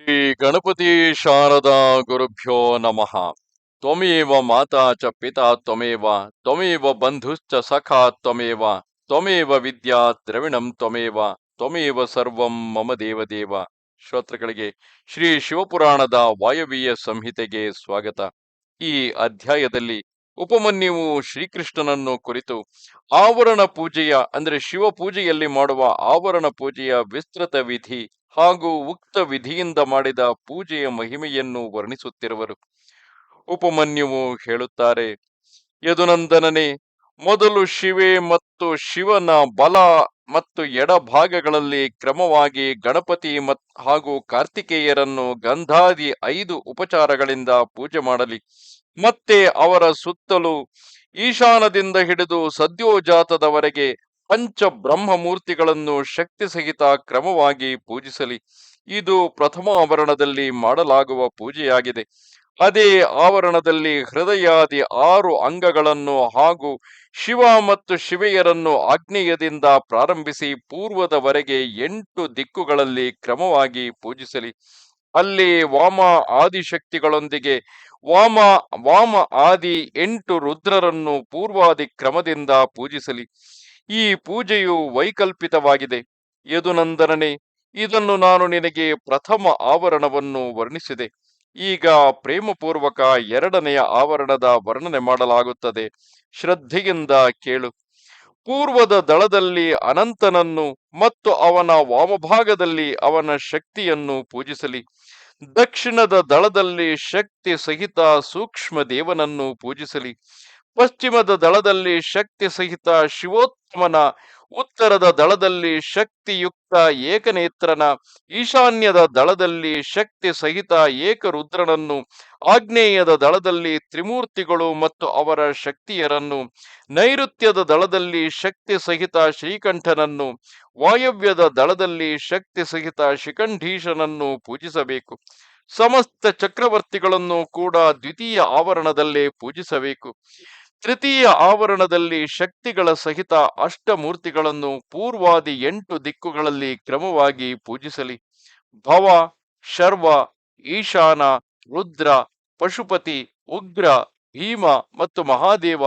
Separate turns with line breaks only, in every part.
ಶ್ರೀ ಗಣಪತಿ ಶಾರದಾ ಗುರುಭ್ಯೋ ನಮಃ. ತ್ವಮೇವ ಮಾತಾ ಚ ಪಿತಾ ತ್ವಮೇವ ತ್ವಮೇವ ಬಂಧುಶ್ಚ ಸಖಾ ತ್ವಮೇವ ತ್ವಮೇವ ವಿದ್ಯಾ ದ್ರವಿಣಂ ತ್ವಮೇವ ತ್ವಮೇವ ಸರ್ವಂ ಮಮ ದೇವದೇವ. ಶ್ರೋತೃಗಳಿಗೆ ಶ್ರೀ ಶಿವಪುರಾಣದ ವಾಯವೀಯ ಸಂಹಿತೆಗೆ ಸ್ವಾಗತ. ಈ ಅಧ್ಯಾಯದಲ್ಲಿ ಉಪಮನ್ಯುವು ಶ್ರೀಕೃಷ್ಣನನ್ನು ಕುರಿತು ಆವರಣ ಪೂಜೆಯ, ಅಂದ್ರೆ ಶಿವ ಪೂಜೆಯಲ್ಲಿ ಮಾಡುವ ಆವರಣ ಪೂಜೆಯ ವಿಸ್ತೃತ ವಿಧಿ ಹಾಗೂ ಉಕ್ತ ವಿಧಿಯಿಂದ ಮಾಡಿದ ಪೂಜೆಯ ಮಹಿಮೆಯನ್ನು ವರ್ಣಿಸುತ್ತಿರುವರು. ಉಪಮನ್ಯುವು ಹೇಳುತ್ತಾರೆ, ಯದುನಂದನನೇ, ಮೊದಲು ಶಿವೆ ಮತ್ತು ಶಿವನ ಬಲ ಮತ್ತು ಎಡಭಾಗಗಳಲ್ಲಿ ಕ್ರಮವಾಗಿ ಗಣಪತಿ ಮತ್, ಹಾಗೂ ಕಾರ್ತಿಕೇಯರನ್ನು ಗಂಧಾದಿ ಐದು ಉಪಚಾರಗಳಿಂದ ಪೂಜೆ ಮಾಡಲಿ. ಮತ್ತೆ ಅವರ ಸುತ್ತಲೂ ಈಶಾನದಿಂದ ಹಿಡಿದು ಸದ್ಯೋಜಾತದವರೆಗೆ ಪಂಚ ಬ್ರಹ್ಮ ಮೂರ್ತಿಗಳನ್ನು ಶಕ್ತಿ ಸಹಿತ ಕ್ರಮವಾಗಿ ಪೂಜಿಸಲಿ. ಇದು ಪ್ರಥಮ ಆವರಣದಲ್ಲಿ ಮಾಡಲಾಗುವ ಪೂಜೆಯಾಗಿದೆ. ಅದೇ ಆವರಣದಲ್ಲಿ ಹೃದಯಾದಿ ಆರು ಅಂಗಗಳನ್ನು ಹಾಗೂ ಶಿವ ಮತ್ತು ಶಿವೆಯರನ್ನು ಆಗ್ನೇಯದಿಂದ ಪ್ರಾರಂಭಿಸಿ ಪೂರ್ವದವರೆಗೆ ಎಂಟು ದಿಕ್ಕುಗಳಲ್ಲಿ ಕ್ರಮವಾಗಿ ಪೂಜಿಸಲಿ. ಅಲ್ಲಿ ವಾಮ ಆದಿಶಕ್ತಿಗಳೊಂದಿಗೆ ವಾಮ ವಾಮ ಆದಿ ಎಂಟು ರುದ್ರರನ್ನು ಪೂರ್ವಾದಿ ಕ್ರಮದಿಂದ ಪೂಜಿಸಲಿ. ಈ ಪೂಜೆಯು ವೈಕಲ್ಪಿತವಾಗಿದೆ. ಯದುನಂದನನೇ ಇದನ್ನು ನಾನು ನಿನಗೆ ಪ್ರಥಮ ಆವರಣವನ್ನು ವರ್ಣಿಸಿದೆ. ಈಗ ಪ್ರೇಮಪೂರ್ವಕ ಎರಡನೆಯ ಆವರಣದ ವರ್ಣನೆ ಮಾಡಲಾಗುತ್ತದೆ. ಶ್ರದ್ಧೆಯಿಂದ ಕೇಳು. ಪೂರ್ವದ ದಳದಲ್ಲಿ ಅನಂತನನ್ನು ಮತ್ತು ಅವನ ವಾಮಭಾಗದಲ್ಲಿ ಅವನ ಶಕ್ತಿಯನ್ನು ಪೂಜಿಸಲಿ. ದಕ್ಷಿಣದ ದಳದಲ್ಲಿ ಶಕ್ತಿ ಸಹಿತ ಸೂಕ್ಷ್ಮ ದೇವನನ್ನು ಪೂಜಿಸಲಿ. ಪಶ್ಚಿಮದ ದಳದಲ್ಲಿ ಶಕ್ತಿ ಸಹಿತ ಶಿವೋತ್ತಮನ ಉತ್ತರದ ದಳದಲ್ಲಿ ಶಕ್ತಿಯುಕ್ತ ಏಕನೇತ್ರನ, ಈಶಾನ್ಯದ ದಳದಲ್ಲಿ ಶಕ್ತಿ ಸಹಿತ ಏಕರುದ್ರನನ್ನು, ಆಗ್ನೇಯದ ದಳದಲ್ಲಿ ತ್ರಿಮೂರ್ತಿಗಳು ಮತ್ತು ಅವರ ಶಕ್ತಿಯರನ್ನು, ನೈಋತ್ಯದ ದಳದಲ್ಲಿ ಶಕ್ತಿ ಸಹಿತ ಶ್ರೀಕಂಠನನ್ನು, ವಾಯವ್ಯದ ದಳದಲ್ಲಿ ಶಕ್ತಿ ಸಹಿತ ಶಿಖಂಡೀಶನನ್ನು ಪೂಜಿಸಬೇಕು. ಸಮಸ್ತ ಚಕ್ರವರ್ತಿಗಳನ್ನು ಕೂಡ ದ್ವಿತೀಯ ಆವರಣದಲ್ಲೇ ಪೂಜಿಸಬೇಕು. ತೃತೀಯ ಆವರಣದಲ್ಲಿ ಶಕ್ತಿಗಳ ಸಹಿತ ಅಷ್ಟಮೂರ್ತಿಗಳನ್ನು ಪೂರ್ವಾದಿ ಎಂಟು ದಿಕ್ಕುಗಳಲ್ಲಿ ಕ್ರಮವಾಗಿ ಪೂಜಿಸಲಿ. ಭವ, ಶರ್ವ, ಈಶಾನ, ರುದ್ರ, ಪಶುಪತಿ, ಉಗ್ರ, ಭೀಮ ಮತ್ತು ಮಹಾದೇವ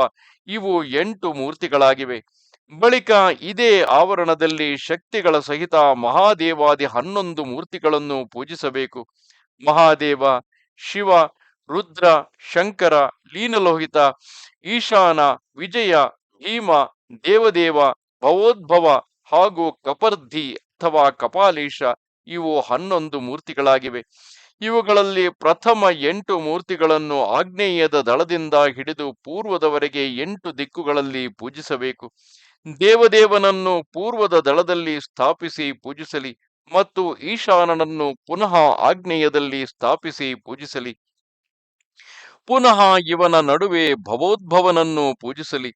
ಇವು ಎಂಟು ಮೂರ್ತಿಗಳಾಗಿವೆ. ಬಳಿಕ ಇದೇ ಆವರಣದಲ್ಲಿ ಶಕ್ತಿಗಳ ಸಹಿತ ಮಹಾದೇವಾದಿ ಹನ್ನೊಂದು ಮೂರ್ತಿಗಳನ್ನು ಪೂಜಿಸಬೇಕು. ಮಹಾದೇವ, ಶಿವ, ರುದ್ರ, ಶಂಕರ, ಲೀನಲೋಹಿತ ಈಶಾನ, ವಿಜಯ, ಭೀಮ, ದೇವದೇವ, ಭವೋದ್ಭವ ಹಾಗೂ ಕಪರ್ಧಿ ಅಥವಾ ಕಪಾಲೀಶ ಇವು ಹನ್ನೊಂದು ಮೂರ್ತಿಗಳಾಗಿವೆ. ಇವುಗಳಲ್ಲಿ ಪ್ರಥಮ ಎಂಟು ಮೂರ್ತಿಗಳನ್ನು ಆಗ್ನೇಯದ ದಳದಿಂದ ಹಿಡಿದು ಪೂರ್ವದವರೆಗೆ ಎಂಟು ದಿಕ್ಕುಗಳಲ್ಲಿ ಪೂಜಿಸಬೇಕು. ದೇವದೇವನನ್ನು ಪೂರ್ವದ ದಳದಲ್ಲಿ ಸ್ಥಾಪಿಸಿ ಪೂಜಿಸಲಿ ಮತ್ತು ಈಶಾನನನ್ನು ಪುನಃ ಆಗ್ನೇಯದಲ್ಲಿ ಸ್ಥಾಪಿಸಿ ಪೂಜಿಸಲಿ. ಪುನಃ ಇವನ ನಡುವೆ ಭವೋದ್ಭವನನ್ನು ಪೂಜಿಸಲಿ.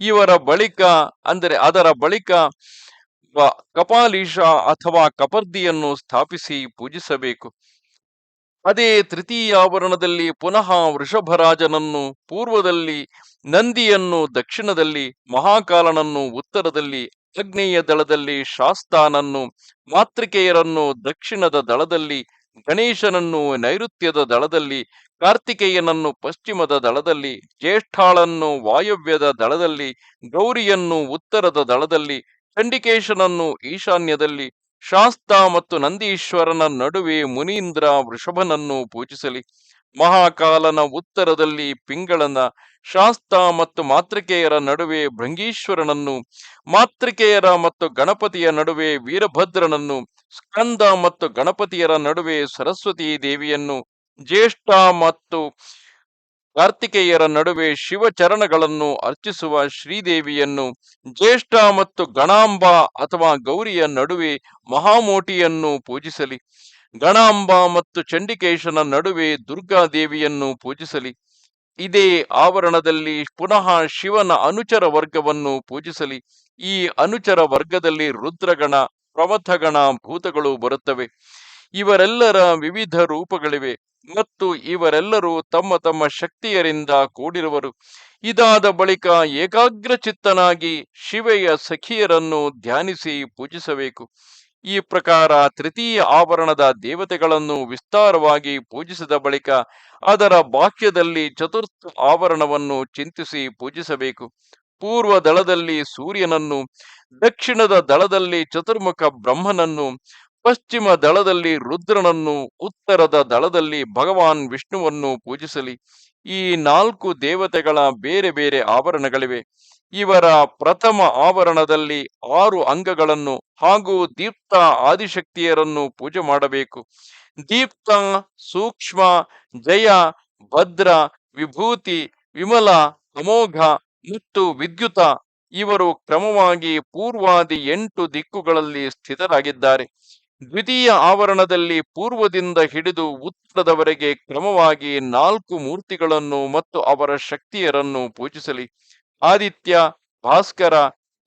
ಇವರ ಬಳಿಕ, ಅಂದರೆ ಅದರ ಬಳಿಕ ಕಪಾಲೀಶ ಅಥವಾ ಕಪರ್ದಿಯನ್ನು ಸ್ಥಾಪಿಸಿ ಪೂಜಿಸಬೇಕು. ಅದೇ ತೃತೀಯ ಆವರಣದಲ್ಲಿ ಪುನಃ ವೃಷಭರಾಜನನ್ನು, ಪೂರ್ವದಲ್ಲಿ ನಂದಿಯನ್ನು, ದಕ್ಷಿಣದಲ್ಲಿ ಮಹಾಕಾಲನನ್ನು, ಉತ್ತರದಲ್ಲಿ ಅಗ್ನೇಯ ದಳದಲ್ಲಿ ಶಾಸ್ತಾನನ್ನು, ಮಾತೃಕೆಯರನ್ನು, ದಕ್ಷಿಣದ ದಳದಲ್ಲಿ ಗಣೇಶನನ್ನು, ನೈಋತ್ಯದ ದಳದಲ್ಲಿ ಕಾರ್ತಿಕೇಯನನ್ನು ಪಶ್ಚಿಮದ ದಳದಲ್ಲಿ, ಜ್ಯೇಷ್ಠಾಳನ್ನು ವಾಯವ್ಯದ ದಳದಲ್ಲಿ, ಗೌರಿಯನ್ನು ಉತ್ತರದ ದಳದಲ್ಲಿ, ಚಂಡಿಕೇಶನನ್ನು ಈಶಾನ್ಯದಲ್ಲಿ, ಶಾಸ್ತ ಮತ್ತು ನಂದೀಶ್ವರನ ನಡುವೆ ಮುನೀಂದ್ರ ವೃಷಭನನ್ನು ಪೂಜಿಸಲಿ. ಮಹಾಕಾಲನ ಉತ್ತರದಲ್ಲಿ ಪಿಂಗಳನ, ಶಾಸ್ತ ಮತ್ತು ಮಾತೃಕೆಯರ ನಡುವೆ ಭೃಂಗೀಶ್ವರನನ್ನು, ಮಾತೃಕೆಯರ ಮತ್ತು ಗಣಪತಿಯ ನಡುವೆ ವೀರಭದ್ರನನ್ನು, ಸ್ಕಂದ ಮತ್ತು ಗಣಪತಿಯರ ನಡುವೆ ಸರಸ್ವತಿ ದೇವಿಯನ್ನು ಜ್ಯೇಷ್ಠ ಮತ್ತು ಕಾರ್ತಿಕೇಯರ ನಡುವೆ ಶಿವಚರಣಗಳನ್ನು ಅರ್ಚಿಸುವ ಶ್ರೀದೇವಿಯನ್ನು ಜ್ಯೇಷ್ಠ ಮತ್ತು ಗಣಾಂಬ ಅಥವಾ ಗೌರಿಯ ನಡುವೆ ಮಹಾಮೋಟಿಯನ್ನು ಪೂಜಿಸಲಿ. ಗಣಾಂಬ ಮತ್ತು ಚಂಡಿಕೇಶನ ನಡುವೆ ದುರ್ಗಾದೇವಿಯನ್ನು ಪೂಜಿಸಲಿ. ಇದೇ ಆವರಣದಲ್ಲಿ ಪುನಃ ಶಿವನ ಅನುಚರ ವರ್ಗವನ್ನು ಪೂಜಿಸಲಿ. ಈ ಅನುಚರ ವರ್ಗದಲ್ಲಿ ರುದ್ರಗಣ, ಪ್ರವಥಗಣ ಭೂತಗಳು ಬರುತ್ತವೆ. ಇವರೆಲ್ಲರ ವಿವಿಧ ರೂಪಗಳಿವೆ. ಮತ್ತು ಇವರೆಲ್ಲರೂ ತಮ್ಮ ತಮ್ಮ ಶಕ್ತಿಯರಿಂದ ಕೂಡಿರುವರು. ಇದಾದ ಬಳಿಕ ಏಕಾಗ್ರ ಚಿತ್ತನಾಗಿ ಶಿವೆಯ ಸಖಿಯರನ್ನು ಧ್ಯಾನಿಸಿ ಪೂಜಿಸಬೇಕು. ಈ ಪ್ರಕಾರ ತೃತೀಯ ಆವರಣದ ದೇವತೆಗಳನ್ನು ವಿಸ್ತಾರವಾಗಿ ಪೂಜಿಸಿದ ಬಳಿಕ ಅದರ ಬಾಹ್ಯದಲ್ಲಿ ಚತುರ್ಥ ಆವರಣವನ್ನು ಚಿಂತಿಸಿ ಪೂಜಿಸಬೇಕು. ಪೂರ್ವ ದಳದಲ್ಲಿ ಸೂರ್ಯನನ್ನು, ದಕ್ಷಿಣದ ದಳದಲ್ಲಿ ಚತುರ್ಮುಖ ಬ್ರಹ್ಮನನ್ನು ಪಶ್ಚಿಮ ದಳದಲ್ಲಿ ರುದ್ರನನ್ನು, ಉತ್ತರದ ದಳದಲ್ಲಿ ಭಗವಾನ್ ವಿಷ್ಣುವನ್ನು ಪೂಜಿಸಲಿ. ಈ ನಾಲ್ಕು ದೇವತೆಗಳ ಬೇರೆ ಬೇರೆ ಆವರಣಗಳಿವೆ ಇವರ ಪ್ರಥಮ ಆವರಣದಲ್ಲಿ ಆರು ಅಂಗಗಳನ್ನು ಹಾಗೂ ದೀಪ್ತ ಆದಿಶಕ್ತಿಯರನ್ನು ಪೂಜೆ ಮಾಡಬೇಕು. ದೀಪ್ತ, ಸೂಕ್ಷ್ಮ, ಜಯ, ಭದ್ರ, ವಿಭೂತಿ, ವಿಮಲ, ಅಮೋಘ ಮತ್ತು ವಿದ್ಯುತ ಇವರು ಕ್ರಮವಾಗಿ ಪೂರ್ವಾದಿ ಎಂಟು ದಿಕ್ಕುಗಳಲ್ಲಿ ಸ್ಥಿತರಾಗಿದ್ದಾರೆ. ದ್ವಿತೀಯ ಆವರಣದಲ್ಲಿ ಪೂರ್ವದಿಂದ ಹಿಡಿದು ಉತ್ತರದವರೆಗೆ ಕ್ರಮವಾಗಿ ನಾಲ್ಕು ಮೂರ್ತಿಗಳನ್ನು ಮತ್ತು ಅವರ ಶಕ್ತಿಯರನ್ನು ಪೂಜಿಸಲಿ. ಆದಿತ್ಯ, ಭಾಸ್ಕರ,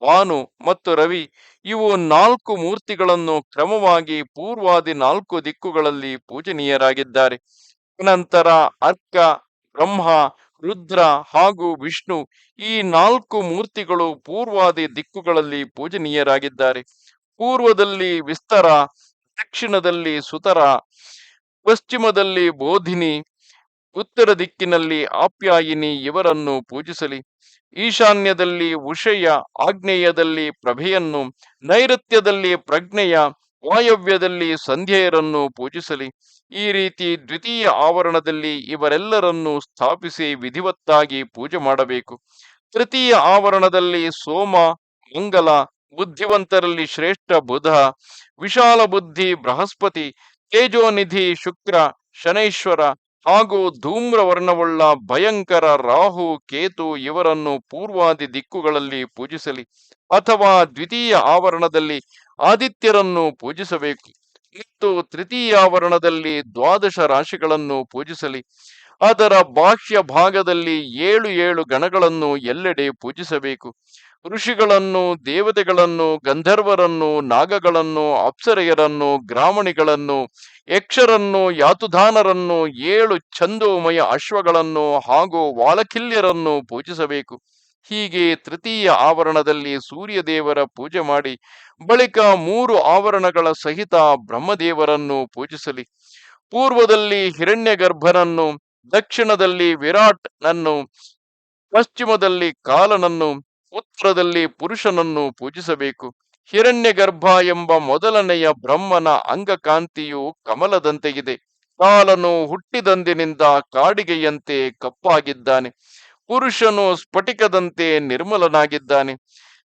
ಭಾನು ಮತ್ತು ರವಿ ಇವು ನಾಲ್ಕು ಮೂರ್ತಿಗಳನ್ನು ಕ್ರಮವಾಗಿ ಪೂರ್ವಾದಿ ನಾಲ್ಕು ದಿಕ್ಕುಗಳಲ್ಲಿ ಪೂಜನೀಯರಾಗಿದ್ದಾರೆ. ನಂತರ ಅರ್ಕ, ಬ್ರಹ್ಮ, ರುದ್ರ ಹಾಗೂ ವಿಷ್ಣು ಈ ನಾಲ್ಕು ಮೂರ್ತಿಗಳು ಪೂರ್ವಾದಿ ದಿಕ್ಕುಗಳಲ್ಲಿ ಪೂಜನೀಯರಾಗಿದ್ದಾರೆ. ಪೂರ್ವದಲ್ಲಿ ವಿಸ್ತರ, ದಕ್ಷಿಣದಲ್ಲಿ ಸುತರ, ಪಶ್ಚಿಮದಲ್ಲಿ ಬೋಧಿನಿ, ಉತ್ತರ ದಿಕ್ಕಿನಲ್ಲಿ ಆಪ್ಯಾಯಿನಿ ಇವರನ್ನು ಪೂಜಿಸಲಿ. ಈಶಾನ್ಯದಲ್ಲಿ ಉಷಯ, ಆಗ್ನೇಯದಲ್ಲಿ ಪ್ರಭೆಯನ್ನು, ನೈಋತ್ಯದಲ್ಲಿ ಪ್ರಜ್ಞೆಯ, ವಾಯವ್ಯದಲ್ಲಿ ಸಂಧ್ಯೆಯರನ್ನು ಪೂಜಿಸಲಿ. ಈ ರೀತಿ ದ್ವಿತೀಯ ಆವರಣದಲ್ಲಿ ಇವರೆಲ್ಲರನ್ನು ಸ್ಥಾಪಿಸಿ ವಿಧಿವತ್ತಾಗಿ ಪೂಜೆ ಮಾಡಬೇಕು. ತೃತೀಯ ಆವರಣದಲ್ಲಿ ಸೋಮ, ಮಂಗಲ ಬುದ್ಧಿವಂತರಲ್ಲಿ ಶ್ರೇಷ್ಠ ಬುಧ, ವಿಶಾಲ ಬುದ್ಧಿ ಬೃಹಸ್ಪತಿ, ತೇಜೋನಿಧಿ ಶುಕ್ರ, ಶನೈಶ್ವರ ಹಾಗೂ ಧೂಮ್ರ ವರ್ಣವುಳ್ಳ ಭಯಂಕರ ರಾಹು, ಕೇತು ಇವರನ್ನು ಪೂರ್ವಾದಿ ದಿಕ್ಕುಗಳಲ್ಲಿ ಪೂಜಿಸಲಿ ಅಥವಾ ದ್ವಿತೀಯ ಆವರಣದಲ್ಲಿ ಆದಿತ್ಯರನ್ನು ಪೂಜಿಸಬೇಕು. ಮತ್ತು ತೃತೀಯ ಆವರಣದಲ್ಲಿ ದ್ವಾದಶ ರಾಶಿಗಳನ್ನು ಪೂಜಿಸಲಿ. ಅದರ ಬಾಹ್ಯ ಭಾಗದಲ್ಲಿ ಏಳು ಏಳು ಗಣಗಳನ್ನು ಎಲ್ಲೆಡೆ ಪೂಜಿಸಬೇಕು. ಋಷಿಗಳನ್ನು, ದೇವತೆಗಳನ್ನು, ಗಂಧರ್ವರನ್ನು, ನಾಗಗಳನ್ನು, ಅಪ್ಸರೆಯರನ್ನು, ಗ್ರಾಮಣಿಗಳನ್ನು, ಯಕ್ಷರನ್ನು, ಯಾತುಧಾನರನ್ನು, ಏಳು ಛಂದೋಮಯ ಅಶ್ವಗಳನ್ನು ಹಾಗೂ ವಾಲಕಿಲ್ಯರನ್ನು ಪೂಜಿಸಬೇಕು. ಹೀಗೆ ತೃತೀಯ ಆವರಣದಲ್ಲಿ ಸೂರ್ಯದೇವರ ಪೂಜೆ ಮಾಡಿ ಬಳಿಕ ಮೂರು ಆವರಣಗಳ ಸಹಿತ ಬ್ರಹ್ಮದೇವರನ್ನು ಪೂಜಿಸಲಿ. ಪೂರ್ವದಲ್ಲಿ ಹಿರಣ್ಯಗರ್ಭನನ್ನು, ದಕ್ಷಿಣದಲ್ಲಿ ವಿರಾಟ್ನನ್ನು, ಪಶ್ಚಿಮದಲ್ಲಿ ಕಾಲನನ್ನು ಉತ್ತರದಲ್ಲಿ ಪುರುಷನನ್ನು ಪೂಜಿಸಬೇಕು. ಹಿರಣ್ಯ ಗರ್ಭ ಎಂಬ ಮೊದಲನೆಯ ಬ್ರಹ್ಮನ ಅಂಗಕಾಂತಿಯು ಕಮಲದಂತೆಗಿದೆ. ಕಾಲನು ಹುಟ್ಟಿದಂದಿನಿಂದ ಕಾಡಿಗೆಯಂತೆ ಕಪ್ಪಾಗಿದ್ದಾನೆ. ಪುರುಷನು ಸ್ಫಟಿಕದಂತೆ ನಿರ್ಮಲನಾಗಿದ್ದಾನೆ.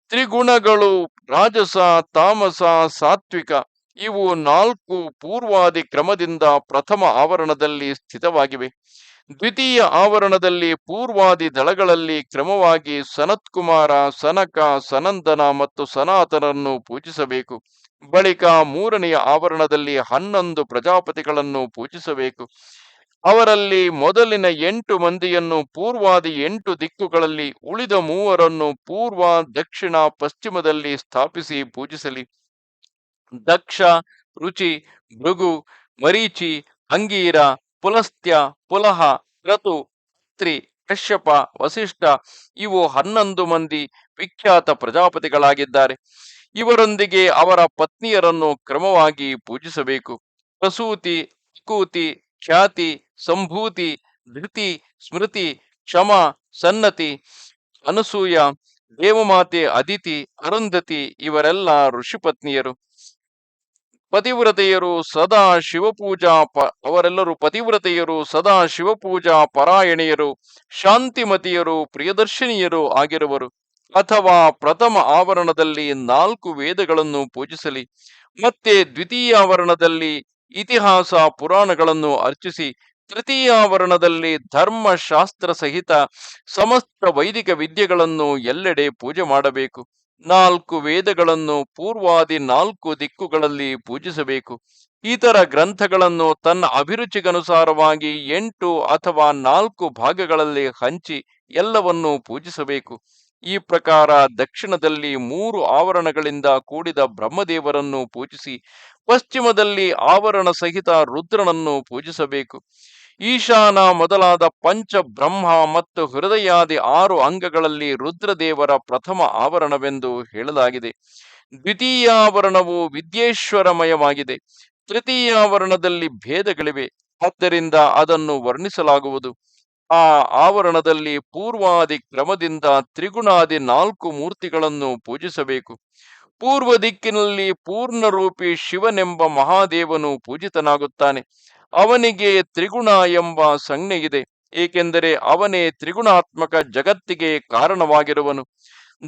ತ್ರಿಗುಣಗಳು ರಾಜಸ, ತಾಮಸ, ಸಾತ್ವಿಕ ಇವು ನಾಲ್ಕು ಪೂರ್ವಾದಿ ಕ್ರಮದಿಂದ ಪ್ರಥಮ ಆವರಣದಲ್ಲಿ ಸ್ಥಿತವಾಗಿವೆ. ದ್ವಿತೀಯ ಆವರಣದಲ್ಲಿ ಪೂರ್ವಾದಿ ದಳಗಳಲ್ಲಿ ಕ್ರಮವಾಗಿ ಸನತ್ಕುಮಾರ, ಸನಕ, ಸನಂದನ ಮತ್ತು ಸನಾತನರನ್ನು ಪೂಜಿಸಬೇಕು. ಬಳಿಕ ಮೂರನೆಯ ಆವರಣದಲ್ಲಿ ಹನ್ನೊಂದು ಪ್ರಜಾಪತಿಗಳನ್ನು ಪೂಜಿಸಬೇಕು. ಅವರಲ್ಲಿ ಮೊದಲಿನ ಎಂಟು ಮಂದಿಯನ್ನು ಪೂರ್ವಾದಿ ಎಂಟು ದಿಕ್ಕುಗಳಲ್ಲಿ ಉಳಿದ ಮೂವರನ್ನು ಪೂರ್ವ, ದಕ್ಷಿಣ, ಪಶ್ಚಿಮದಲ್ಲಿ ಸ್ಥಾಪಿಸಿ ಪೂಜಿಸಲಿ. ದಕ್ಷ, ರುಚಿ, ಭೃಗು, ಮರೀಚಿ ಅಂಗೀರ ಪುಲಸ್ತ್ಯ, ಪುಲಹ ಕ್ರತು ತ್ರಿ, ಕಶ್ಯಪ, ವಸಿಷ್ಠ ಇವು ಹನ್ನೊಂದು ಮಂದಿ ವಿಖ್ಯಾತ ಪ್ರಜಾಪತಿಗಳಾಗಿದ್ದಾರೆ. ಇವರೊಂದಿಗೆ ಅವರ ಪತ್ನಿಯರನ್ನು ಕ್ರಮವಾಗಿ ಪೂಜಿಸಬೇಕು. ಪ್ರಸೂತಿ ಕೂತಿ ಖ್ಯಾತಿ, ಸಂಭೂತಿ, ಧೃತಿ, ಸ್ಮೃತಿ, ಕ್ಷಮ, ಸನ್ನತಿ, ಅನಸೂಯ, ದೇವಮಾತೆ, ಅದಿತಿ, ಅರುಂಧತಿ ಇವರೆಲ್ಲ ಋಷಿಪತ್ನಿಯರು. ಪತಿವ್ರತೆಯರು ಸದಾ ಶಿವಪೂಜಾ ಪ, ಅವರೆಲ್ಲರೂ ಪತಿವ್ರತೆಯರು ಸದಾ ಶಿವಪೂಜಾ ಪರಾಯಣೆಯರು, ಶಾಂತಿಮತಿಯರು, ಪ್ರಿಯದರ್ಶಿನಿಯರು ಆಗಿರುವರು. ಅಥವಾ ಪ್ರಥಮ ಆವರಣದಲ್ಲಿ ನಾಲ್ಕು ವೇದಗಳನ್ನು ಪೂಜಿಸಲಿ, ಮತ್ತೆ ದ್ವಿತೀಯ ಆವರಣದಲ್ಲಿ ಇತಿಹಾಸ ಪುರಾಣಗಳನ್ನು ಅರ್ಚಿಸಿ, ತೃತೀಯ ಆವರಣದಲ್ಲಿ ಧರ್ಮಶಾಸ್ತ್ರ ಸಹಿತ ಸಮಸ್ತ ವೈದಿಕ ವಿದ್ಯೆಗಳನ್ನು ಎಲ್ಲೆಡೆ ಪೂಜೆ ಮಾಡಬೇಕು. ನಾಲ್ಕು ವೇದಗಳನ್ನು ಪೂರ್ವಾದಿ ನಾಲ್ಕು ದಿಕ್ಕುಗಳಲ್ಲಿ ಪೂಜಿಸಬೇಕು. ಇತರ ಗ್ರಂಥಗಳನ್ನು ತನ್ನ ಅಭಿರುಚಿಗನುಸಾರವಾಗಿ ಎಂಟು ಅಥವಾ ನಾಲ್ಕು ಭಾಗಗಳಲ್ಲಿ ಹಂಚಿ ಎಲ್ಲವನ್ನೂ ಪೂಜಿಸಬೇಕು. ಈ ಪ್ರಕಾರ ದಕ್ಷಿಣದಲ್ಲಿ ಮೂರು ಆವರಣಗಳಿಂದ ಕೂಡಿದ ಬ್ರಹ್ಮದೇವರನ್ನು ಪೂಜಿಸಿ, ಪಶ್ಚಿಮದಲ್ಲಿ ಆವರಣ ಸಹಿತ ರುದ್ರನನ್ನು ಪೂಜಿಸಬೇಕು. ಈಶಾನ ಮೊದಲಾದ ಪಂಚ ಬ್ರಹ್ಮ ಮತ್ತು ಹೃದಯಾದಿ ಆರು ಅಂಗಗಳಲ್ಲಿ ರುದ್ರದೇವರ ಪ್ರಥಮ ಆವರಣವೆಂದು ಹೇಳಲಾಗಿದೆ. ದ್ವಿತೀಯಾವರಣವು ವಿದ್ಯೇಶ್ವರಮಯವಾಗಿದೆ. ತೃತೀಯಾವರಣದಲ್ಲಿ ಭೇದಗಳಿವೆ. ಆದ್ದರಿಂದ ಅದನ್ನು ವರ್ಣಿಸಲಾಗುವುದು. ಆ ಆವರಣದಲ್ಲಿ ಪೂರ್ವಾದಿ ಕ್ರಮದಿಂದ ತ್ರಿಗುಣಾದಿ ನಾಲ್ಕು ಮೂರ್ತಿಗಳನ್ನು ಪೂಜಿಸಬೇಕು. ಪೂರ್ವ ದಿಕ್ಕಿನಲ್ಲಿ ಪೂರ್ಣರೂಪಿ ಶಿವನೆಂಬ ಮಹಾದೇವನು ಪೂಜಿತನಾಗುತ್ತಾನೆ. ಅವನಿಗೆ ತ್ರಿಗುಣ ಎಂಬ ಸಂಜ್ಞೆಯಿದೆ ಏಕೆಂದರೆ ಅವನೇ ತ್ರಿಗುಣಾತ್ಮಕ ಜಗತ್ತಿಗೆ ಕಾರಣವಾಗಿರುವನು.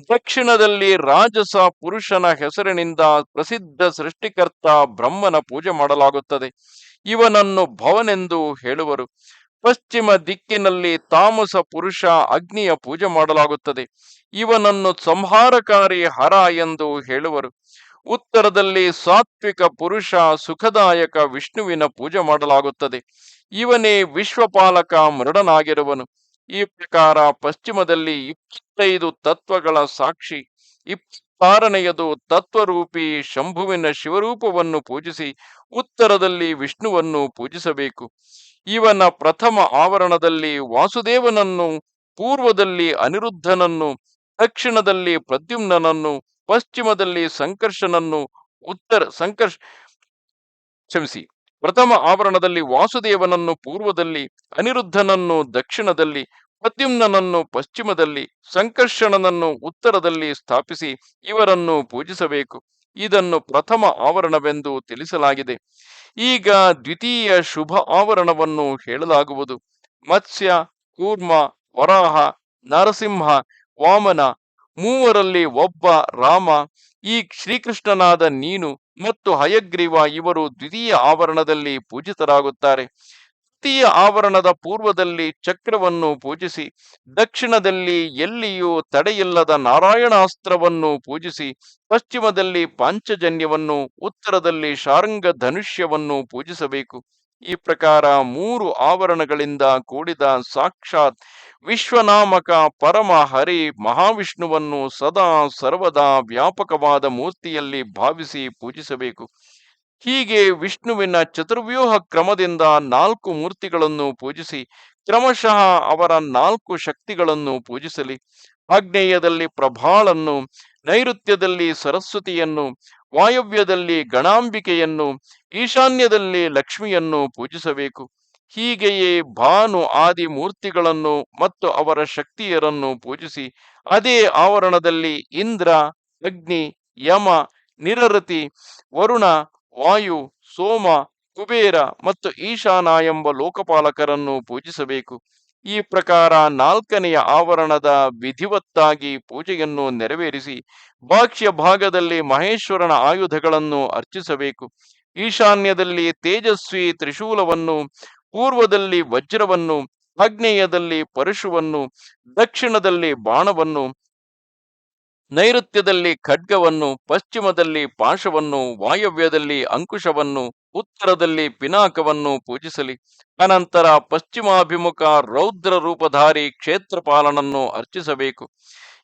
ದಕ್ಷಿಣದಲ್ಲಿ ರಾಜಸ ಪುರುಷನ ಹೆಸರಿನಿಂದ ಪ್ರಸಿದ್ಧ ಸೃಷ್ಟಿಕರ್ತ ಬ್ರಹ್ಮನ ಪೂಜೆ ಮಾಡಲಾಗುತ್ತದೆ. ಇವನನ್ನು ಭವನೆಂದು ಹೇಳುವರು. ಪಶ್ಚಿಮ ದಿಕ್ಕಿನಲ್ಲಿ ತಾಮಸ ಪುರುಷ ಅಗ್ನಿಯ ಪೂಜೆ ಮಾಡಲಾಗುತ್ತದೆ. ಇವನನ್ನು ಸಂಹಾರಕಾರಿ ಹರ ಎಂದು ಹೇಳುವರು. ಉತ್ತರದಲ್ಲಿ ಸಾತ್ವಿಕ ಪುರುಷ ಸುಖದಾಯಕ ವಿಷ್ಣುವಿನ ಪೂಜೆ ಮಾಡಲಾಗುತ್ತದೆ. ಇವನೇ ವಿಶ್ವಪಾಲಕ ಮೃಡನಾಗಿರುವನು. ಈ ಪ್ರಕಾರ ಪಶ್ಚಿಮದಲ್ಲಿ ಇಪ್ಪತ್ತೈದು ತತ್ವಗಳ ಸಾಕ್ಷಿ, ಇಪ್ಪತ್ತಾರನೆಯದು ತತ್ವರೂಪಿ ಶಂಭುವಿನ ಶಿವರೂಪವನ್ನು ಪೂಜಿಸಿ ಉತ್ತರದಲ್ಲಿ ವಿಷ್ಣುವನ್ನು ಪೂಜಿಸಬೇಕು. ಇವನ ಪ್ರಥಮ ಆವರಣದಲ್ಲಿ ವಾಸುದೇವನನ್ನು, ಪೂರ್ವದಲ್ಲಿ ಅನಿರುದ್ಧನನ್ನು, ದಕ್ಷಿಣದಲ್ಲಿ ಪ್ರದ್ಯುಮ್ನನನ್ನು ಪಶ್ಚಿಮದಲ್ಲಿ ಸಂಕರ್ಷನನ್ನು ಉತ್ತರ ಸಂಕರ್ಷ ಕ್ಷಮಿಸಿ. ಪ್ರಥಮ ಆವರಣದಲ್ಲಿ ವಾಸುದೇವನನ್ನು, ಪೂರ್ವದಲ್ಲಿ ಅನಿರುದ್ಧನನ್ನು, ದಕ್ಷಿಣದಲ್ಲಿ ಪ್ರದ್ಯುಮ್ನನನ್ನು ಪಶ್ಚಿಮದಲ್ಲಿ ಸಂಕರ್ಷಣನನ್ನು, ಉತ್ತರದಲ್ಲಿ ಸ್ಥಾಪಿಸಿ ಇವರನ್ನು ಪೂಜಿಸಬೇಕು. ಇದನ್ನು ಪ್ರಥಮ ಆವರಣವೆಂದು ತಿಳಿಸಲಾಗಿದೆ. ಈಗ ದ್ವಿತೀಯ ಶುಭ ಆವರಣವನ್ನು ಹೇಳಲಾಗುವುದು. ಮತ್ಸ್ಯ, ಕೂರ್ಮ, ವರಾಹ, ನರಸಿಂಹ, ವಾಮನ ಮೂವರಲ್ಲಿ ಒಬ್ಬ ರಾಮ, ಈ ಶ್ರೀಕೃಷ್ಣನಾದ ನೀನು ಮತ್ತು ಹಯಗ್ರೀವ ಇವರು ದ್ವಿತೀಯ ಆವರಣದಲ್ಲಿ ಪೂಜಿತರಾಗುತ್ತಾರೆ. ತೃತೀಯ ಆವರಣದ ಪೂರ್ವದಲ್ಲಿ ಚಕ್ರವನ್ನು ಪೂಜಿಸಿ, ದಕ್ಷಿಣದಲ್ಲಿ ಎಲ್ಲಿಯೂ ತಡೆಯಿಲ್ಲದ ನಾರಾಯಣಾಸ್ತ್ರವನ್ನು ಪೂಜಿಸಿ, ಪಶ್ಚಿಮದಲ್ಲಿ ಪಾಂಚಜನ್ಯವನ್ನು, ಉತ್ತರದಲ್ಲಿ ಶಾರಂಗ ಧನುಷ್ಯವನ್ನು ಪೂಜಿಸಬೇಕು. ಈ ಪ್ರಕಾರ ಮೂರು ಆವರಣಗಳಿಂದ ಕೂಡಿದ ಸಾಕ್ಷಾತ್ ವಿಶ್ವನಾಮಕ ಪರಮ ಹರಿ ಮಹಾವಿಷ್ಣುವನ್ನು ಸದಾ ಸರ್ವದಾ ವ್ಯಾಪಕವಾದ ಮೂರ್ತಿಯಲ್ಲಿ ಭಾವಿಸಿ ಪೂಜಿಸಬೇಕು. ಹೀಗೆ ವಿಷ್ಣುವಿನ ಚತುರ್ವ್ಯೂಹ ಕ್ರಮದಿಂದ ನಾಲ್ಕು ಮೂರ್ತಿಗಳನ್ನು ಪೂಜಿಸಿ, ಕ್ರಮಶಃ ಅವರ ನಾಲ್ಕು ಶಕ್ತಿಗಳನ್ನು ಪೂಜಿಸಲಿ. ಆಗ್ನೇಯದಲ್ಲಿ ಪ್ರಭಾಳನ್ನು, ನೈಋತ್ಯದಲ್ಲಿ ಸರಸ್ವತಿಯನ್ನು, ವಾಯವ್ಯದಲ್ಲಿ ಗಣಾಂಬಿಕೆಯನ್ನು, ಈಶಾನ್ಯದಲ್ಲಿ ಲಕ್ಷ್ಮಿಯನ್ನು ಪೂಜಿಸಬೇಕು. ಹೀಗೆಯೇ ಭಾನು ಆದಿ ಮೂರ್ತಿಗಳನ್ನು ಮತ್ತು ಅವರ ಶಕ್ತಿಯರನ್ನು ಪೂಜಿಸಿ, ಅದೇ ಆವರಣದಲ್ಲಿ ಇಂದ್ರ, ಅಗ್ನಿ, ಯಮ, ನಿರರತಿ, ವರುಣ, ವಾಯು, ಸೋಮ, ಕುಬೇರ ಮತ್ತು ಈಶಾನ ಎಂಬ ಲೋಕಪಾಲಕರನ್ನು ಪೂಜಿಸಬೇಕು. ಈ ಪ್ರಕಾರ ನಾಲ್ಕನೆಯ ಆವರಣದ ವಿಧಿವತ್ತಾಗಿ ಪೂಜೆಯನ್ನು ನೆರವೇರಿಸಿ ಭಾಕ್ಷ್ಯ ಭಾಗದಲ್ಲಿ ಮಹೇಶ್ವರನ ಆಯುಧಗಳನ್ನು ಅರ್ಚಿಸಬೇಕು. ಈಶಾನ್ಯದಲ್ಲಿ ತೇಜಸ್ವಿ ತ್ರಿಶೂಲವನ್ನು ಪೂರ್ವದಲ್ಲಿ ವಜ್ರವನ್ನು, ಆಗ್ನೇಯದಲ್ಲಿ ಪರಶುವನ್ನು, ದಕ್ಷಿಣದಲ್ಲಿ ಬಾಣವನ್ನು, ನೈಋತ್ಯದಲ್ಲಿ ಖಡ್ಗವನ್ನು, ಪಶ್ಚಿಮದಲ್ಲಿ ಪಾಶವನ್ನು, ವಾಯವ್ಯದಲ್ಲಿ ಅಂಕುಶವನ್ನು, ಉತ್ತರದಲ್ಲಿ ಪಿನಾಕವನ್ನು ಪೂಜಿಸಲಿ. ಅನಂತರ ಪಶ್ಚಿಮಾಭಿಮುಖ ರೌದ್ರ ರೂಪಧಾರಿ ಕ್ಷೇತ್ರಪಾಲನನ್ನು ಅರ್ಚಿಸಬೇಕು.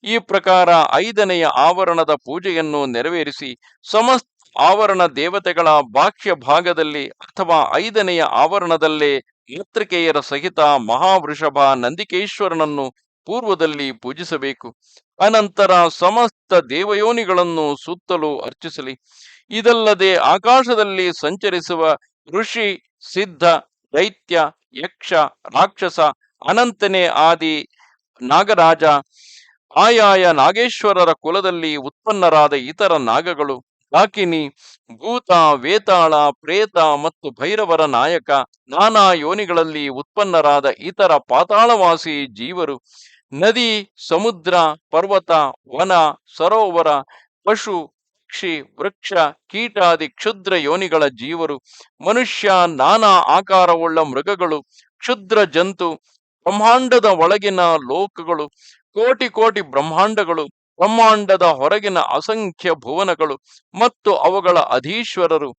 ಈ ಪ್ರಕಾರ ಐದನೆಯ ಆವರಣದ ಪೂಜೆಯನ್ನು ನೆರವೇರಿಸಿ, ಸಮಸ್ತ ಆವರಣ ದೇವತೆಗಳ ಬಾಹ್ಯ ಭಾಗದಲ್ಲಿ ಅಥವಾ ಐದನೆಯ ಆವರಣದಲ್ಲೇ ಯಾತ್ರಿಕೇಯರ ಸಹಿತ ಮಹಾವೃಷಭ ನಂದಿಕೇಶ್ವರನನ್ನು ಪೂರ್ವದಲ್ಲಿ ಪೂಜಿಸಬೇಕು. ಅನಂತರ ಸಮಸ್ತ ದೇವಯೋನಿಗಳನ್ನು ಸುತ್ತಲೂ ಅರ್ಚಿಸಲಿ. ಇದಲ್ಲದೆ ಆಕಾಶದಲ್ಲಿ ಸಂಚರಿಸುವ ಋಷಿ, ಸಿದ್ಧ, ದೈತ್ಯ, ಯಕ್ಷ, ರಾಕ್ಷಸ, ಅನಂತನೇ ಆದಿ ನಾಗರಾಜ, ಆಯಾಯ ನಾಗೇಶ್ವರರ ಕುಲದಲ್ಲಿ ಉತ್ಪನ್ನರಾದ ಇತರ ನಾಗಗಳು ಡಾಕಿನಿ ಭೂತ, ವೇತಾಳ, ಪ್ರೇತ ಮತ್ತು ಭೈರವರ ನಾಯಕ, ನಾನಾ ಯೋನಿಗಳಲ್ಲಿ ಉತ್ಪನ್ನರಾದ ಇತರ ಪಾತಾಳವಾಸಿ ಜೀವರು, ನದಿ, ಸಮುದ್ರ, ಪರ್ವತ, ವನ, ಸರೋವರ, ಪಶು, ಪಕ್ಷಿ, ವೃಕ್ಷ, ಕೀಟಾದಿ ಕ್ಷುದ್ರ ಯೋನಿಗಳ ಜೀವರು, ಮನುಷ್ಯ ನಾನಾ ಆಕಾರವುಳ್ಳ ಮೃಗಗಳು, ಕ್ಷುದ್ರ ಜಂತು, ಬ್ರಹ್ಮಾಂಡದ ಒಳಗಿನ ಲೋಕಗಳು, ಕೋಟಿ ಕೋಟಿ ಬ್ರಹ್ಮಾಂಡಗಳು ಬ್ರಹ್ಮಾಂಡದ ಹೊರಗಿನ ಅಸಂಖ್ಯ ಭುವನಗಳು ಮತ್ತು ಅವುಗಳ ಅಧೀಶ್ವರರು.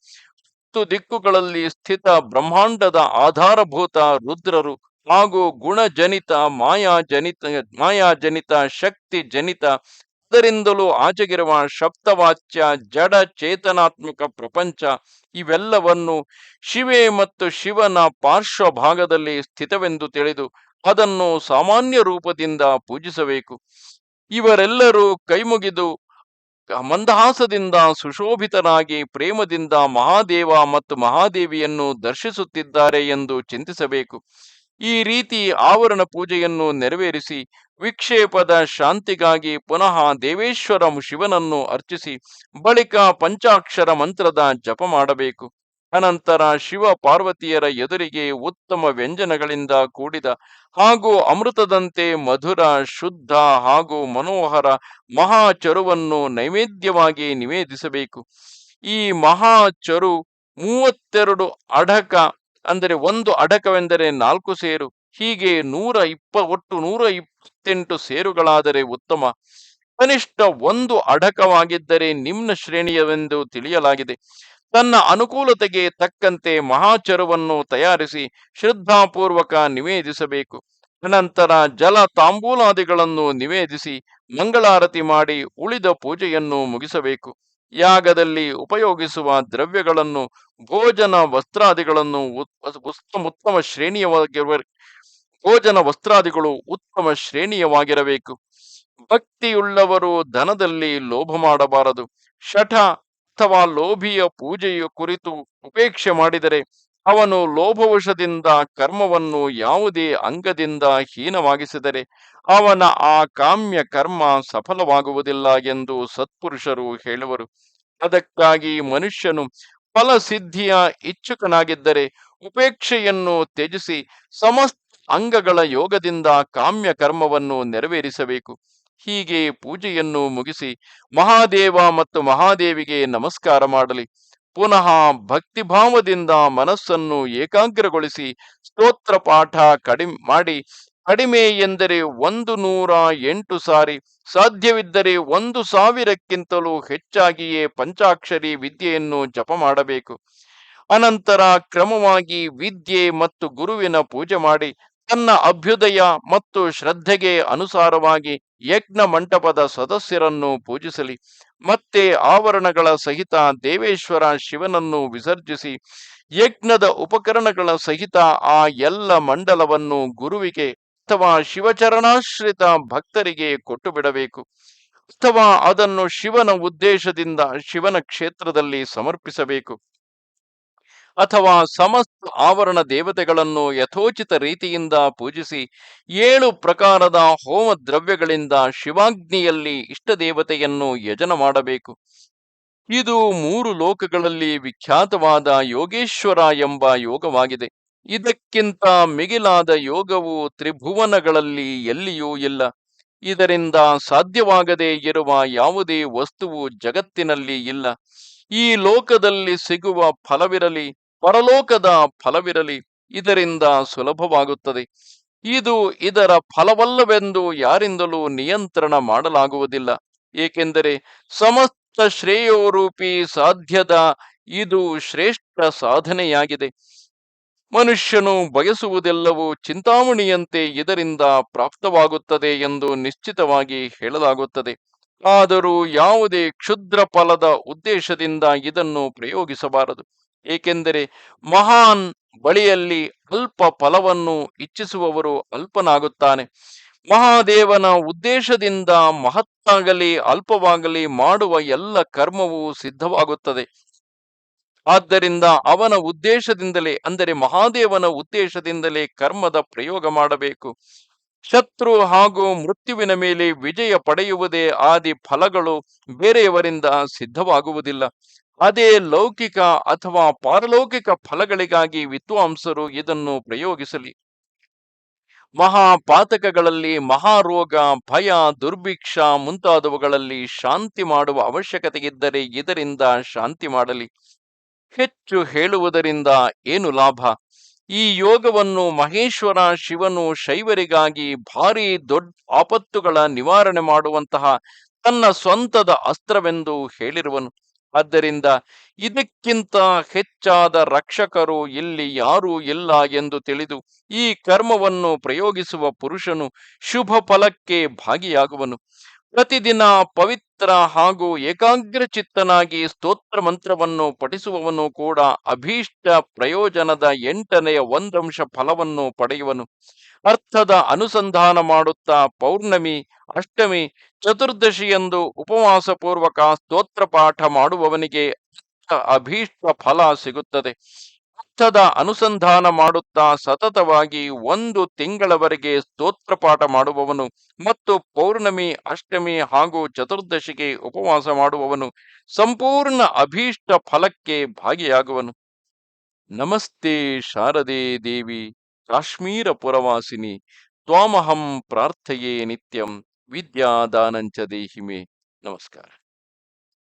ದಿಕ್ಕುಗಳಲ್ಲಿ ಸ್ಥಿತ ಬ್ರಹ್ಮಾಂಡದ ಆಧಾರಭೂತ ರುದ್ರರು ಹಾಗೂ ಗುಣಜನಿತ, ಮಾಯಾಜನಿತ ಮಾಯಾಜನಿತ ಶಕ್ತಿ ಜನಿತ ಅದರಿಂದಲೂ ಆಚೆಗಿರುವ ಶಬ್ದವಾಚ್ಯ ಜಡ ಚೇತನಾತ್ಮಕ ಪ್ರಪಂಚ ಇವೆಲ್ಲವನ್ನು ಶಿವೆ ಮತ್ತು ಶಿವನ ಪಾರ್ಶ್ವ ಭಾಗದಲ್ಲಿ ಸ್ಥಿತವೆಂದು ತಿಳಿದು ಅದನ್ನು ಸಾಮಾನ್ಯ ರೂಪದಿಂದ ಪೂಜಿಸಬೇಕು. ಇವರೆಲ್ಲರೂ ಕೈಮುಗಿದು ಮಂದಹಾಸದಿಂದ ಸುಶೋಭಿತನಾಗಿ ಪ್ರೇಮದಿಂದ ಮಹಾದೇವ ಮತ್ತು ಮಹಾದೇವಿಯನ್ನು ದರ್ಶಿಸುತ್ತಿದ್ದಾರೆ ಎಂದು ಚಿಂತಿಸಬೇಕು. ಈ ರೀತಿ ಆವರಣ ಪೂಜೆಯನ್ನು ನೆರವೇರಿಸಿ ವಿಕ್ಷೇಪದ ಶಾಂತಿಗಾಗಿ ಪುನಃ ದೇವೇಶ್ವರ ಶಿವನನ್ನು ಅರ್ಚಿಸಿ ಬಳಿಕ ಪಂಚಾಕ್ಷರ ಮಂತ್ರದ ಜಪ ಮಾಡಬೇಕು. ಅನಂತರ ಶಿವ ಪಾರ್ವತಿಯರ ಎದುರಿಗೆ ಉತ್ತಮ ವ್ಯಂಜನಗಳಿಂದ ಕೂಡಿದ ಹಾಗೂ ಅಮೃತದಂತೆ ಮಧುರ, ಶುದ್ಧ ಹಾಗೂ ಮನೋಹರ ಮಹಾಚರುವನ್ನು ನೈವೇದ್ಯವಾಗಿ ನಿವೇದಿಸಬೇಕು. ಈ ಮಹಾಚರು ಮೂವತ್ತೆರಡು ಅಡಕ, ಅಂದರೆ ಒಂದು ಅಡಕವೆಂದರೆ ನಾಲ್ಕು ಸೇರು, ಹೀಗೆ ನೂರ ಇಪ್ಪ, ಒಟ್ಟು ನೂರ ಇಪ್ಪತ್ತೆಂಟು ಸೇರುಗಳಾದರೆ ಉತ್ತಮ. ಕನಿಷ್ಠ ಒಂದು ಅಡಕವಾಗಿದ್ದರೆ ನಿಮ್ನ ಶ್ರೇಣಿಯವೆಂದು ತಿಳಿಯಲಾಗಿದೆ. ತನ್ನ ಅನುಕೂಲತೆಗೆ ತಕ್ಕಂತೆ ಮಹಾಚರವನ್ನು ತಯಾರಿಸಿ ಶ್ರದ್ಧಾಪೂರ್ವಕ ನಿವೇದಿಸಬೇಕು. ನಂತರ ಜಲ ತಾಂಬೂಲಾದಿಗಳನ್ನು ನಿವೇದಿಸಿ ಮಂಗಳಾರತಿ ಮಾಡಿ ಉಳಿದ ಪೂಜೆಯನ್ನು ಮುಗಿಸಬೇಕು. ಯಾಗದಲ್ಲಿ ಉಪಯೋಗಿಸುವ ದ್ರವ್ಯಗಳನ್ನು, ಭೋಜನ ವಸ್ತ್ರಾದಿಗಳನ್ನು ಉತ್ತಮ ಉತ್ತಮ ಶ್ರೇಣಿಯವಾಗಿರುವ, ಭೋಜನ ವಸ್ತ್ರಾದಿಗಳು ಉತ್ತಮ ಶ್ರೇಣಿಯವಾಗಿರಬೇಕು. ಭಕ್ತಿಯುಳ್ಳವರು ಧನದಲ್ಲಿ ಲೋಭ ಮಾಡಬಾರದು. ಶಠ ಅಥವಾ ಲೋಭಿಯ ಪೂಜೆಯ ಕುರಿತು ಉಪೇಕ್ಷೆ ಮಾಡಿದರೆ ಅವನು ಲೋಭವಶದಿಂದ ಕರ್ಮವನ್ನು ಯಾವುದೇ ಅಂಗದಿಂದ ಹೀನವಾಗಿಸಿದರೆ ಅವನ ಆ ಕಾಮ್ಯ ಕರ್ಮ ಸಫಲವಾಗುವುದಿಲ್ಲ ಎಂದು ಸತ್ಪುರುಷರು ಹೇಳುವರು. ಅದಕ್ಕಾಗಿ ಮನುಷ್ಯನು ಫಲಸಿದ್ಧಿಯ ಇಚ್ಛುಕನಾಗಿದ್ದರೆ ಉಪೇಕ್ಷೆಯನ್ನು ತ್ಯಜಿಸಿ ಸಮಸ್ತ ಅಂಗಗಳ ಯೋಗದಿಂದ ಕಾಮ್ಯ ಕರ್ಮವನ್ನು ನೆರವೇರಿಸಬೇಕು. ಹೀಗೆ ಪೂಜೆಯನ್ನು ಮುಗಿಸಿ ಮಹಾದೇವ ಮತ್ತು ಮಹಾದೇವಿಗೆ ನಮಸ್ಕಾರ ಮಾಡಲಿ. ಪುನಃ ಭಕ್ತಿಭಾವದಿಂದ ಮನಸ್ಸನ್ನು ಏಕಾಗ್ರಗೊಳಿಸಿ ಸ್ತೋತ್ರ ಪಾಠ ಕಡಿಮೆ ಮಾಡಿ. ಕಡಿಮೆ ಎಂದರೆ ಒಂದು ನೂರ ಎಂಟು ಸಾರಿ, ಸಾಧ್ಯವಿದ್ದರೆ ಒಂದು ಸಾವಿರಕ್ಕಿಂತಲೂ ಹೆಚ್ಚಾಗಿಯೇ ಪಂಚಾಕ್ಷರಿ ವಿದ್ಯೆಯನ್ನು ಜಪ ಮಾಡಬೇಕು. ಅನಂತರ ಕ್ರಮವಾಗಿ ವಿದ್ಯೆ ಮತ್ತು ಗುರುವಿನ ಪೂಜೆ ಮಾಡಿ, ತನ್ನ ಅಭ್ಯುದಯ ಮತ್ತು ಶ್ರದ್ಧೆಗೆ ಅನುಸಾರವಾಗಿ ಯಜ್ಞ ಮಂಟಪದ ಸದಸ್ಯರನ್ನು ಪೂಜಿಸಲಿ. ಮತ್ತೆ ಆವರಣಗಳ ಸಹಿತ ದೇವೇಶ್ವರ ಶಿವನನ್ನು ವಿಸರ್ಜಿಸಿ. ಯಜ್ಞದ ಉಪಕರಣಗಳ ಸಹಿತ ಆ ಎಲ್ಲ ಮಂಡಲವನ್ನು ಗುರುವಿಗೆ ಅಥವಾ ಶಿವಚರಣಾಶ್ರಿತ ಭಕ್ತರಿಗೆ ಕೊಟ್ಟು ಬಿಡಬೇಕು ಅಥವಾ ಅದನ್ನು ಶಿವನ ಉದ್ದೇಶದಿಂದ ಶಿವನ ಕ್ಷೇತ್ರದಲ್ಲಿ ಸಮರ್ಪಿಸಬೇಕು. ಅಥವಾ ಸಮಸ್ತ ಆವರಣ ದೇವತೆಗಳನ್ನು ಯಥೋಚಿತ ರೀತಿಯಿಂದ ಪೂಜಿಸಿ, ಏಳು ಪ್ರಕಾರದ ಹೋಮ ದ್ರವ್ಯಗಳಿಂದ ಶಿವಾಗ್ನಿಯಲ್ಲಿ ಇಷ್ಟ ದೇವತೆಯನ್ನು ಯಜನ ಮಾಡಬೇಕು. ಇದು ಮೂರು ಲೋಕಗಳಲ್ಲಿ ವಿಖ್ಯಾತವಾದ ಯೋಗೇಶ್ವರ ಎಂಬ ಯೋಗವಾಗಿದೆ. ಇದಕ್ಕಿಂತ ಮಿಗಿಲಾದ ಯೋಗವು ತ್ರಿಭುವನಗಳಲ್ಲಿ ಎಲ್ಲಿಯೂ ಇಲ್ಲ. ಇದರಿಂದ ಸಾಧ್ಯವಾಗದೇ ಇರುವ ಯಾವುದೇ ವಸ್ತುವು ಜಗತ್ತಿನಲ್ಲಿ ಇಲ್ಲ. ಈ ಲೋಕದಲ್ಲಿ ಸಿಗುವ ಫಲವಿರಲಿ ಪರಲೋಕದ ಫಲವಿರಲಿ, ಇದರಿಂದ ಸುಲಭವಾಗುತ್ತದೆ. ಇದು ಇದರ ಫಲವಲ್ಲವೆಂದು ಯಾರಿಂದಲೂ ನಿಯಂತ್ರಣ ಮಾಡಲಾಗುವುದಿಲ್ಲ. ಏಕೆಂದರೆ ಸಮಸ್ತ ಶ್ರೇಯೋರೂಪಿ ಸಾಧ್ಯದ ಇದು ಶ್ರೇಷ್ಠ ಸಾಧನೆಯಾಗಿದೆ. ಮನುಷ್ಯನು ಬಯಸುವುದೆಲ್ಲವೂ ಚಿಂತಾಮಣಿಯಂತೆ ಇದರಿಂದ ಪ್ರಾಪ್ತವಾಗುತ್ತದೆ ಎಂದು ನಿಶ್ಚಿತವಾಗಿ ಹೇಳಲಾಗುತ್ತದೆ. ಆದರೂ ಯಾವುದೇ ಕ್ಷುದ್ರ ಫಲದ ಉದ್ದೇಶದಿಂದ ಇದನ್ನು ಪ್ರಯೋಗಿಸಬಾರದು. ಏಕೆಂದರೆ ಮಹಾನ್ ಬಳಿಯಲ್ಲಿ ಅಲ್ಪ ಫಲವನ್ನು ಇಚ್ಛಿಸುವವರು ಅಲ್ಪನಾಗುತ್ತಾನೆ. ಮಹಾದೇವನ ಉದ್ದೇಶದಿಂದ ಮಹತ್ತಾಗಲಿ, ಅಲ್ಪವಾಗಲಿ ಮಾಡುವ ಎಲ್ಲ ಕರ್ಮವು ಸಿದ್ಧವಾಗುತ್ತದೆ. ಆದ್ದರಿಂದ ಅವನ ಉದ್ದೇಶದಿಂದಲೇ, ಅಂದರೆ ಮಹಾದೇವನ ಉದ್ದೇಶದಿಂದಲೇ ಕರ್ಮದ ಪ್ರಯೋಗ ಮಾಡಬೇಕು. ಶತ್ರು ಹಾಗೂ ಮೃತ್ಯುವಿನ ಮೇಲೆ ವಿಜಯ ಪಡೆಯುವುದೇ ಆದಿ ಫಲಗಳು ಬೇರೆಯವರಿಂದ ಸಿದ್ಧವಾಗುವುದಿಲ್ಲ. ಅದೇ ಲೌಕಿಕ ಅಥವಾ ಪಾರಲೌಕಿಕ ಫಲಗಳಿಗಾಗಿ ವಿದ್ವಾಂಸರು ಇದನ್ನು ಪ್ರಯೋಗಿಸಲಿ. ಮಹಾಪಾತಕಗಳಲ್ಲಿ ಮಹಾರೋಗ, ಭಯ, ದುರ್ಭಿಕ್ಷ ಮುಂತಾದವುಗಳಲ್ಲಿ ಶಾಂತಿ ಮಾಡುವ ಅವಶ್ಯಕತೆ ಇದ್ದರೆ ಇದರಿಂದ ಶಾಂತಿ ಮಾಡಲಿ. ಹೆಚ್ಚು ಹೇಳುವುದರಿಂದ ಏನು ಲಾಭ? ಈ ಯೋಗವನ್ನು ಮಹೇಶ್ವರ ಶಿವನು ಶೈವರಿಗಾಗಿ ಭಾರಿ ದೊಡ್ಡ ಆಪತ್ತುಗಳ ನಿವಾರಣೆ ಮಾಡುವಂತಹ ತನ್ನ ಸ್ವಂತದ ಅಸ್ತ್ರವೆಂದು ಹೇಳಿರುವನು. ಆದ್ದರಿಂದ ಇದಕ್ಕಿಂತ ಹೆಚ್ಚಾದ ರಕ್ಷಕರು ಇಲ್ಲಿ ಯಾರೂ ಇಲ್ಲ ಎಂದು ತಿಳಿದು ಈ ಕರ್ಮವನ್ನು ಪ್ರಯೋಗಿಸುವ ಪುರುಷನು ಶುಭ ಫಲಕ್ಕೆ ಭಾಗಿಯಾಗುವನು. ಪ್ರತಿದಿನ ಪವಿತ್ರ ಹಾಗೂ ಏಕಾಗ್ರಚಿತ್ತನಾಗಿ ಸ್ತೋತ್ರ ಮಂತ್ರವನ್ನು ಪಠಿಸುವವನು ಕೂಡ ಅಭೀಷ್ಟ ಪ್ರಯೋಜನದ ಎಂಟನೆಯ ಒಂದಂಶ ಫಲವನ್ನು ಪಡೆಯುವನು. ಅರ್ಥದ ಅನುಸಂಧಾನ ಮಾಡುತ್ತಾ ಪೌರ್ಣಮಿ, ಅಷ್ಟಮಿ, ಚತುರ್ದಶಿಯಂದು ಉಪವಾಸ ಪೂರ್ವಕ ಸ್ತೋತ್ರ ಪಾಠ ಮಾಡುವವನಿಗೆ ಅಭೀಷ್ಟ ಫಲ ಸಿಗುತ್ತದೆ. ಅರ್ಥದ ಅನುಸಂಧಾನ ಮಾಡುತ್ತಾ ಸತತವಾಗಿ ಒಂದು ತಿಂಗಳವರೆಗೆ ಸ್ತೋತ್ರ ಪಾಠ ಮಾಡುವವನು ಮತ್ತು ಪೌರ್ಣಮಿ, ಅಷ್ಟಮಿ ಹಾಗೂ ಚತುರ್ದಶಿಗೆ ಉಪವಾಸ ಮಾಡುವವನು ಸಂಪೂರ್ಣ ಅಭೀಷ್ಟ ಫಲಕ್ಕೆ ಭಾಗಿಯಾಗುವನು. ನಮಸ್ತೆ ಶಾರದೆ ದೇವಿ, ಕಾಶ್ಮೀರ ಪುರವಾಸಿನಿ, ತ್ವಾಮಹಂ ಪ್ರಾರ್ಥಯೇ ನಿತ್ಯಂ, ವಿದ್ಯಾದಾನಂಚ ದೇಹಿಮೆ. ನಮಸ್ಕಾರ.